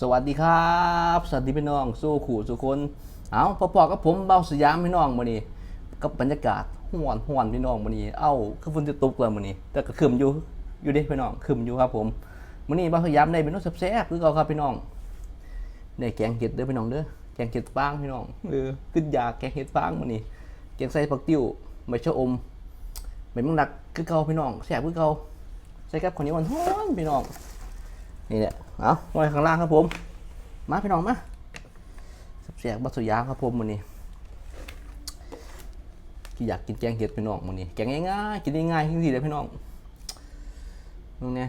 สวัสดีครับ สวัสดีพี่น้อง สู้ขู่สุคน เอาพอๆกับผมเบาสยามพี่น้องมื้อนี้กับบรรยากาศห้วนห้วนพี่น้องมื้อนี้เอ้าคือฝนจะตกแล้วมื้อนี้แต่ก็ครึมอยู่อยู่ด้พี่น้องครึมอยู่ครับผมมื้อนี้เบาสยามได้เป็นน้องแซ่บๆคือเก่าครับพี่น้องได้แกงเห็ดเด้อพี่น้องเด้อแกงเห็ดฟางพี่น้องเออขึ้นยาแกงเห็ดฟางมื้อนี้แกงใส่ผักติ้วใบชะอมใบมังดักคือเก่าพี่น้องแซ่บคือเก่าใส่กับข้วเหนียวร้อนพี่น้อง นี่แหละเอาไว้ข้างล่างครับผม มาพี่น้องมาเสียบบัสุยาครับผมวันนี้ที่อยากกินแกงเห็ดพี่น้องวันนี้แกงง่ายๆกินง่ายๆที่สุดเลยพี่น้องตรงนี้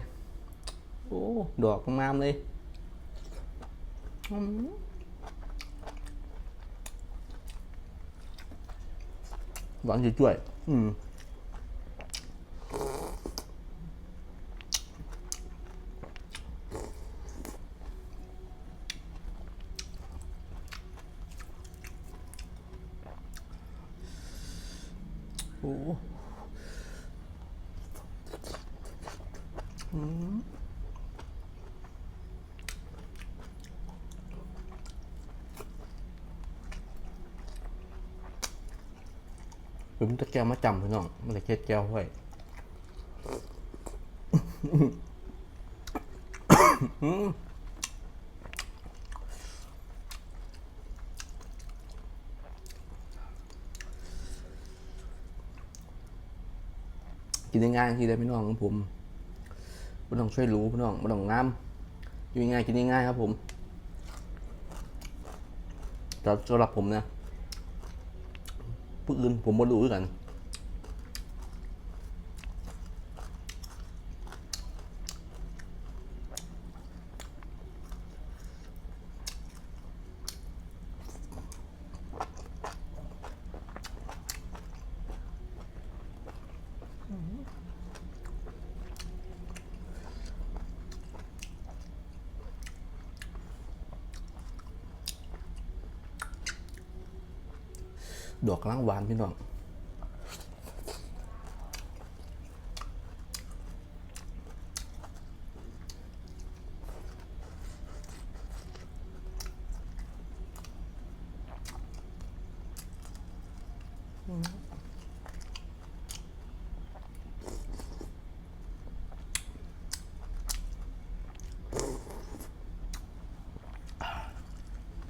โอ้ดอกงามเลยหวานจุ้ยๆอืม โอ้อืมผมตะแก้วมาจำพี่น้องมันเลยเค็ดแก้วไว้กิน ง่ายๆที่ได้พี่น้องของผมไม่ต้องช่วยรู้พี่น้องไม่ต้องงามอยู่ง่ายกินง่ายครับผมแต่สำหรับผมนะผู้อื่นผมไม่รู้คือกัน ดอกกำลังหวานพี่น้อง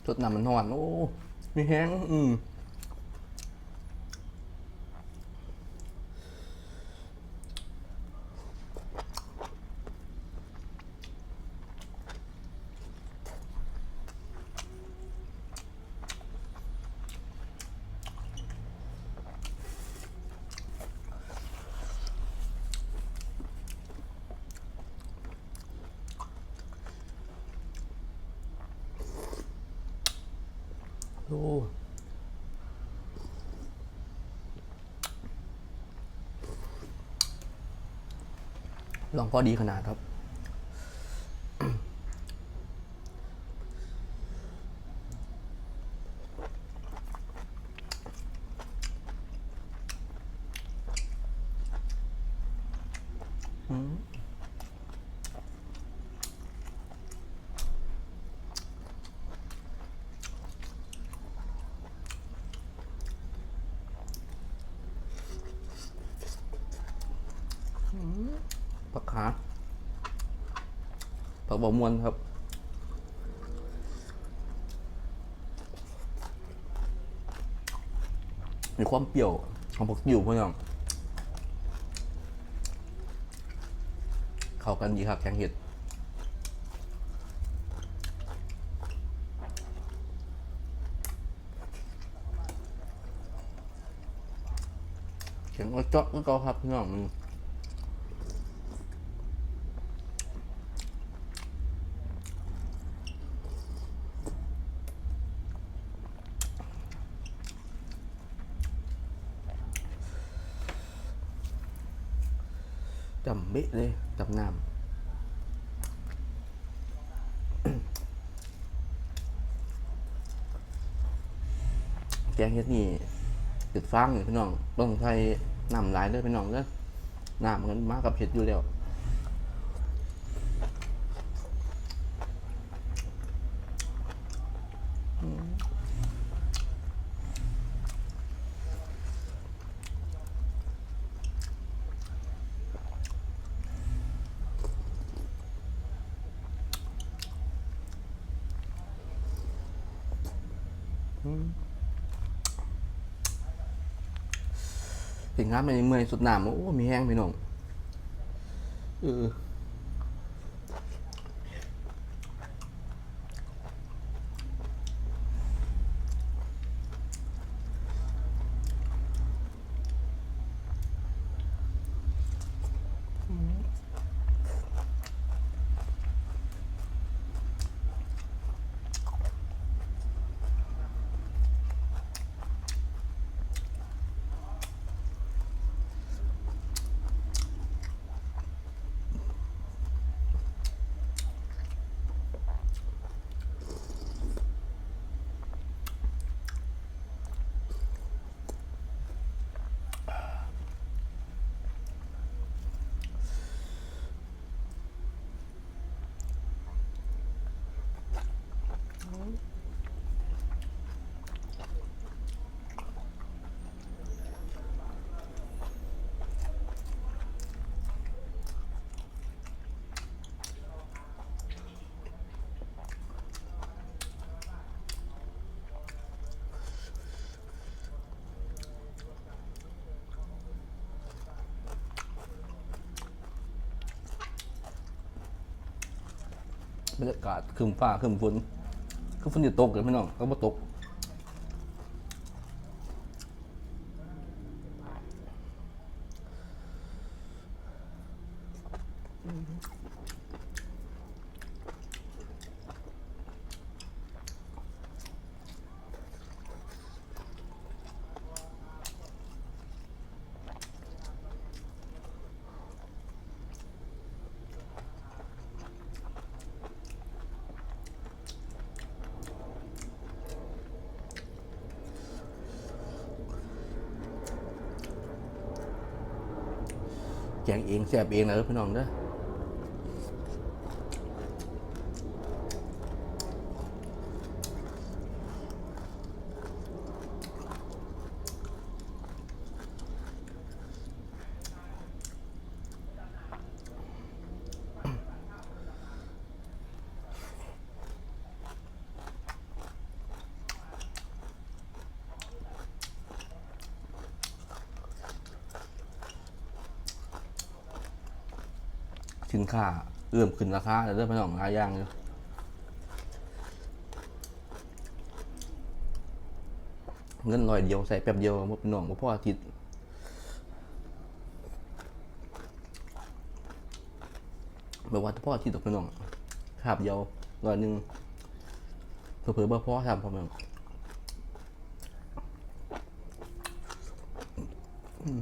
สดน้ำมันหอน โอ้ มีแห้ง อืม ดู ลองพอดีขนาดครับ ผักขาผัก บะมวนครับมีความเปรี้ยวของผักอยู่พี่น้องเข้ากันดีครับแกงเห็ดเขียงเอาเจาะก็เกาครับพี่น้องำเบะเลยจำน้ำแกงเฮ็ดนี่ติดฟางอยู่พี่น้องต้องใช้น้ำหลายเด้อพี่น้องเด้อน้ำมันมากับเผ็ดอยู่แล้ว ถึงงานมันเมื่อยสุดหนามโอ้ มีแห้งพี่น้องเออ บรรยากาศครึมฟ้าครึมฝนคือฝนอยู่ตกเลยพี่น้องก็บ่ตก งเองแสบเองนะพี่น้องเด้อ สินค้าเริ่มขึ้นราคาแล้วเด้อพี่น้องหลายอย่างอยู่เงินร้อยเดียวใส่แป๊บเดียวบ่พี่น้องบ่พออาทิตย์แบบว่าถ้าพออาทิตย์ตกพี่น้องครับเดียวร้อยหนึ่งเผื่อๆบ่พอทำพอแม่นมี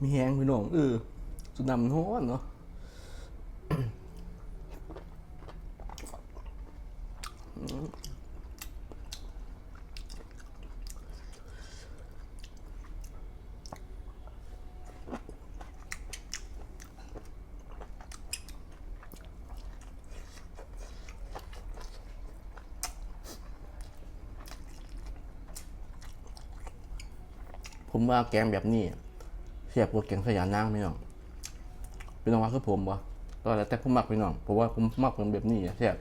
มีแห้งพี่น้องเออสุดนำมันฮ้อนเนาะผมว่าแกงแบบนี้ สียบกับแกงสยามนางพี่น้องพี่น้องว่าคือผมบ่ก็แล้วแต่ผมมักพี่น้องเพราะว่าผมมักเป็นแบบนี้เสียบ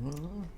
嗯。Mm.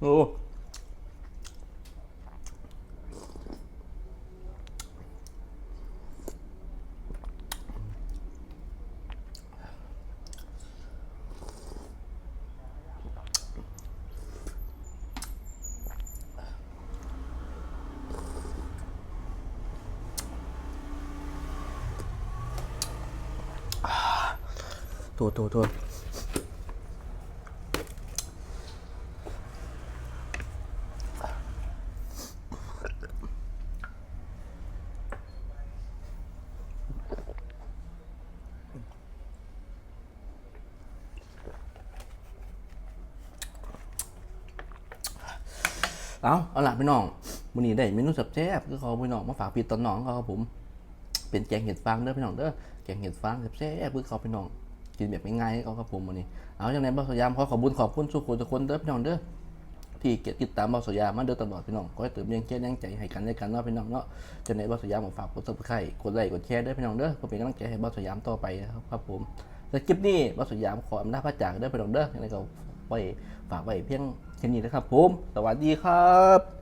โตัวตัวตัว เอาเอาล่ะพี่น้องมื้อนี้ได้เมนูแซ่บๆคือพี่น้องมาฝากพี่ตอนน้องเขาครับผม เป็นแกงเห็ดฟางเด้อพี่น้องเด้อแกงเห็ดฟางแซ่บๆคือเขาพี่น้องกินแบบง่ายๆเขาครับผมมื้อนี้ เอาจังไดบ่สยามขอขอบคุญขอบคุณทุกคนทุกคนเด้อพี่น้องเด้อที่เกียรติดตามบ่สยามมาโดยตลอดพี่น้องขอให้เติมยังเกียรติยังใจให้กันและกันเนาะพี่น้องเนาะจังไดบ่สยามขอฝากกด Subscribe กดไลค์กดแชร์เด้อพี่น้องเด้อเพื่อเป็นกำลังใจให้บ่สยามต่อไปครับครับผมและคลิปนี้บ่สยามขออำนาจพระจากเด้อพี่น้องเด้อยังไงก็ไว้ฝากไว้เพียง แค่นี้นะครับผม สวัสดีครับ